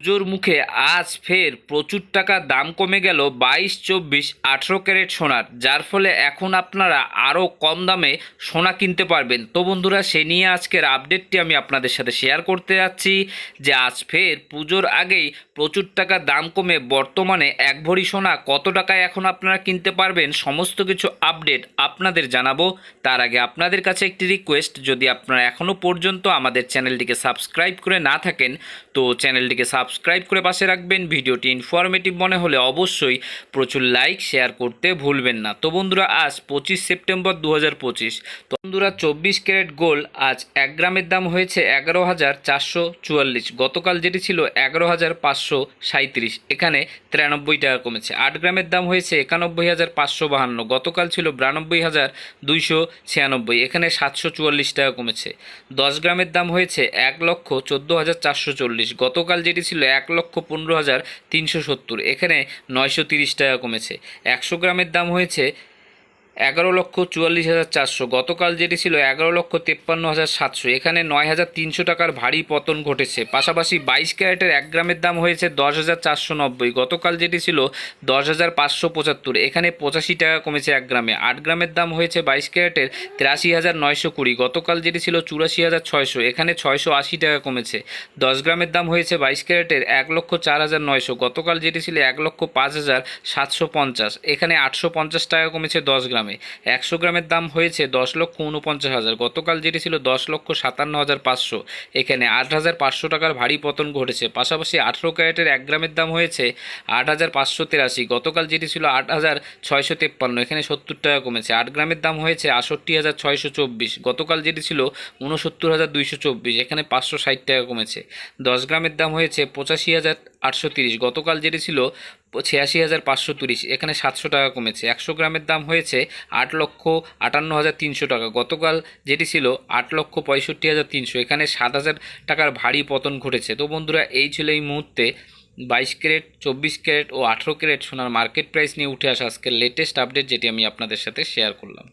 পুজোর মুখে আজ ফের প্রচুর টাকা দাম কমে গেল বাইশ, চব্বিশ, আঠেরো ক্যারেট সোনার, যার ফলে এখন আপনারা আরও কম দামে সোনা কিনতে পারবেন। তো বন্ধুরা, সে নিয়ে আজকের আপডেটটি আমি আপনাদের সাথে শেয়ার করতে যাচ্ছি যে আজ ফের পুজোর আগেই প্রচুর টাকা দাম কমে বর্তমানে এক ভরি সোনা কত টাকায় এখন আপনারা কিনতে পারবেন সমস্ত কিছু আপডেট আপনাদের জানাব। তার আগে আপনাদের কাছে একটি রিকোয়েস্ট যদি আপনারা এখনও পর্যন্ত আমাদের চ্যানেলটিকে সাবস্ক্রাইব করে না থাকেন, তো চ্যানেলটিকে সাবস্ক্রাইব করে পাশে রাখবেন। ভিডিওটি ইনফরমেটিভ মনে হলে অবশ্যই প্রচুর লাইক শেয়ার করতে ভুলবেন না। তো বন্ধুরা, আজ পঁচিশ সেপ্টেম্বর দু হাজার পঁচিশ। তো বন্ধুরা, চব্বিশ ক্যারেট গোল্ড আজ এক গ্রামের দাম হয়েছে এগারো হাজার চারশো চুয়াল্লিশ। গতকাল যেটি ছিল এগারো হাজার পাঁচশো সাঁত্রিশ এখানে তিরানব্বই টাকা কমেছে। আট গ্রামের দাম হয়েছে একানব্বই হাজার পাঁচশো বাহান্ন। গতকাল ছিল বিরানব্বই হাজার দুইশো ছিয়ানব্বই। এখানে সাতশো চুয়াল্লিশ টাকা কমেছে। দশ গ্রামের দাম হয়েছে এক লক্ষ চোদ্দ হাজার চারশো চল্লিশ। গতকাল যেটি ছিল এক লক্ষ পনেরো হাজার তিনশো সত্তর। এখানে নয়শো তিরিশ টাকা কমেছে। একশো গ্রামের দাম হয়েছে এগারো লক্ষ চুয়াল্লিশ হাজার চারশো। গতকাল যেটি ছিল এগারো লক্ষ তেপ্পান্ন হাজার সাতশো। এখানে নয় হাজার তিনশো টাকার ভারী পতন ঘটেছে। পাশাপাশি বাইশ ক্যারেটের এক গ্রামের দাম হয়েছে দশ হাজার চারশো নব্বই। গতকাল যেটি ছিল দশ হাজার পাঁচশো পঁচাত্তর। এখানে পঁচাশি টাকা কমেছে এক গ্রামে। আট গ্রামের দাম হয়েছে বাইশ ক্যারেটের তিরাশি হাজার নয়শো কুড়ি। গতকাল যেটি ছিল চুরাশি হাজার ছয়শো। এখানে ছয়শো আশি টাকা কমেছে। দশ গ্রামের দাম হয়েছে বাইশ ক্যারেটের এক লক্ষ চার হাজার নয়শো। গতকাল যেটি ছিল এক লক্ষ পাঁচ হাজার সাতশো পঞ্চাশ। এখানে আটশো পঞ্চাশ টাকা কমেছে দশ গ্রামে। একশো গ্রামের দাম হয়েছে দশ লক্ষ উনপঞ্চাশ হাজার। গতকাল যেটি ছিল দশ লক্ষ সাতান্ন হাজার পাঁচশো, এখানে আট হাজার পাঁচশো টাকার ভারী পতন ঘটেছে। পাশাপাশি আঠেরো ক্যারেটের এক গ্রামের দাম হয়েছে আট হাজার পাঁচশো তেরাশি, গতকাল যেটি ছিল আট হাজার ছয়শো তেপ্পান্ন, এখানে সত্তর টাকা কমেছে। আট গ্রামের দাম হয়েছে আষট্টি হাজার ছয়শো চব্বিশ, গতকাল যেটি ছিল ঊনসত্তর হাজার দুইশো চব্বিশ, এখানে পাঁচশো ষাট টাকা কমেছে। দশ গ্রামের দাম হয়েছে পঁচাশি হাজার আটশো তিরিশ। গতকাল যেটি ছিল ছিয়াশি হাজার পাঁচশো তিরিশ, এখানে সাতশো টাকা কমেছে। একশো গ্রামের দাম হয়েছে আট লক্ষ আটান্ন হাজার তিনশো টাকা। গতকাল যেটি ছিল আট লক্ষ পঁয়ষট্টি হাজার তিনশো, এখানে সাত হাজার টাকার ভারী পতন ঘটেছে। তো বন্ধুরা, এই ছিল এই মুহূর্তে বাইশ ক্যারেট, চব্বিশ ক্যারেট ও আঠেরো ক্যারেট সোনার মার্কেট প্রাইস নিয়ে উঠে আসা আজকের লেটেস্ট আপডেট যেটি আমি আপনাদের সাথে শেয়ার করলাম।